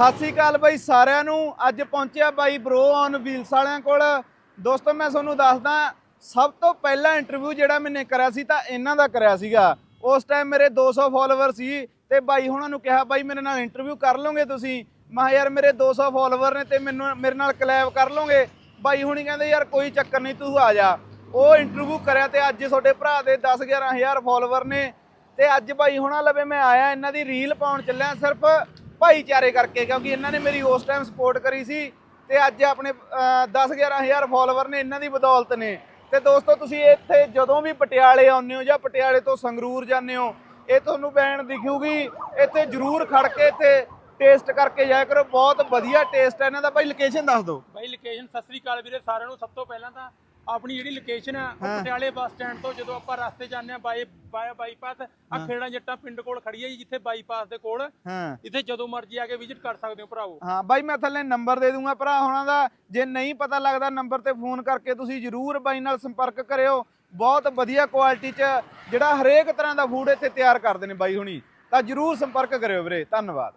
ਸਤਿ ਸ੍ਰੀ ਅਕਾਲ ਬਾਈ ਸਾਰਿਆਂ ਨੂੰ। ਅੱਜ ਪਹੁੰਚਿਆ ਬਾਈ ਬ੍ਰੋ ਔਨ ਵੀਲਸ ਵਾਲਿਆਂ ਕੋਲ। ਦੋਸਤੋ, ਮੈਂ ਤੁਹਾਨੂੰ ਦੱਸਦਾ, ਸਭ ਤੋਂ ਪਹਿਲਾ ਇੰਟਰਵਿਊ ਜਿਹੜਾ ਮੈਨੇ ਕਰਿਆ ਸੀ ਤਾਂ ਇਹਨਾਂ ਦਾ ਕਰਿਆ ਸੀਗਾ। ਉਸ ਟਾਈਮ ਮੇਰੇ 200 ਫਾਲੋਅਰ ਸੀ ਤੇ ਬਾਈ ਹੁਣਾਂ ਨੂੰ ਕਿਹਾ, ਬਾਈ, ਮੇਰੇ ਨਾਲ ਇੰਟਰਵਿਊ ਕਰ ਲਓਗੇ ਤੁਸੀਂ? ਮੈਂ ਯਾਰ, ਮੇਰੇ 200 ਫਾਲੋਅਰ ਨੇ ਤੇ ਮੈਨੂੰ, ਮੇਰੇ ਨਾਲ ਕਲੈਬ ਕਰ ਲਓਗੇ? ਬਾਈ ਹੁਣੀ ਕਹਿੰਦੇ, ਯਾਰ, ਕੋਈ ਚੱਕਰ ਨਹੀਂ, ਤੂੰ ਆ ਜਾ। ਉਹ ਇੰਟਰਵਿਊ ਕਰਿਆ ਤੇ ਅੱਜ ਤੁਹਾਡੇ ਭਰਾ ਦੇ 10 11000 ਫਾਲੋਅਰ ਨੇ। ਤੇ ਅੱਜ ਬਾਈ ਹੁਣਾਂ ਲਵੇ ਮੈਂ ਆਇਆ, ਇਹਨਾਂ ਦੀ ਰੀਲ ਪਾਉਣ ਚੱਲਿਆ ਸਿਰਫ। ਭਾਈਚਾਰੇ ਕਰਕੇ, ਕਿਉਂਕਿ ਇਹਨਾਂ ਨੇ ਮੇਰੀ ਉਸ ਟਾਈਮ ਸਪੋਰਟ ਕਰੀ ਸੀ ਤੇ ਅੱਜ ਆਪਣੇ 10 11000 ਫਾਲੋਅਰ ਨੇ, ਇਹਨਾਂ ਦੀ ਬਦੌਲਤ ਨੇ। ਤੇ ਦੋਸਤੋ, ਤੁਸੀਂ ਇੱਥੇ ਜਦੋਂ ਵੀ ਪਟਿਆਲੇ ਆਉਂਦੇ ਹੋ ਜਾਂ ਪਟਿਆਲੇ ਤੋਂ ਸੰਗਰੂਰ ਜਾਂਦੇ ਹੋ, ਇਹ ਤੁਹਾਨੂੰ ਬੈਨ ਦਿਖੂਗੀ। ਇੱਥੇ ਜਰੂਰ ਖੜ ਕੇ ਇੱਥੇ ਟੇਸਟ ਕਰਕੇ ਜਾਇਆ ਕਰੋ। ਬਹੁਤ ਵਧੀਆ ਟੇਸਟ ਹੈ। ਇਹਨਾਂ ਦਾ ਭਾਈ ਲੋਕੇਸ਼ਨ ਦੱਸ ਦਿਓ। ਭਾਈ ਲੋਕੇਸ਼ਨ ਸਤਿ ਸ੍ਰੀ ਅਕਾਲ ਵੀਰੇ, ਸਾਰਿਆਂ ਨੂੰ। ਸਭ ਤੋਂ ਪਹਿਲਾਂ ਤਾਂ ਆਪਣੀ ਜਿਹੜੀ ਲੋਕੇਸ਼ਨ ਆ ਉਹ ਹਾਂ। ਪਟਿਆਲੇ ਬੱਸ ਸਟੈਂਡ ਤੋਂ ਜਦੋਂ ਆਪਾਂ ਰਸਤੇ ਜਾਂਦੇ ਆ ਬਾਈ ਬਾਈ ਬਾਈਪਾਸ ਆ ਖੇੜਾ ਜੱਟਾਂ ਪਿੰਡ ਕੋਲ ਖੜੀ ਹੈ ਜੀ ਜਿੱਥੇ ਬਾਈਪਾਸ ਦੇ ਕੋਲ। ਹਾਂ। ਇੱਥੇ ਜਦੋਂ ਮਰਜ਼ੀ ਆ ਕੇ ਵਿਜ਼ਿਟ ਕਰ ਸਕਦੇ ਹੋ ਭਰਾਵੋ। ਹਾਂ ਬਾਈ ਮੈਂ ਥੱਲੇ ਨੰਬਰ ਦੇ ਦੂੰਗਾ ਭਰਾ ਹੋਣਾ ਦਾ। ਜੇ ਨਹੀਂ ਪਤਾ ਲੱਗਦਾ ਨੰਬਰ ਤੇ ਫੋਨ ਕਰਕੇ ਤੁਸੀਂ ਜਰੂਰ ਬਾਈ ਨਾਲ ਸੰਪਰਕ ਕਰਿਓ। ਬਹੁਤ ਵਧੀਆ ਕੁਆਲਿਟੀ 'ਚ ਜਿਹੜਾ ਹਰੇਕ ਤਰ੍ਹਾਂ ਦਾ ਫੂਡ ਇੱਥੇ ਤਿਆਰ ਕਰਦੇ ਨੇ ਬਾਈ ਹੁਣੀ। ਤਾਂ ਜਰੂਰ ਸੰਪਰਕ ਕਰਿਓ ਵੀਰੇ ਧੰਨਵਾਦ।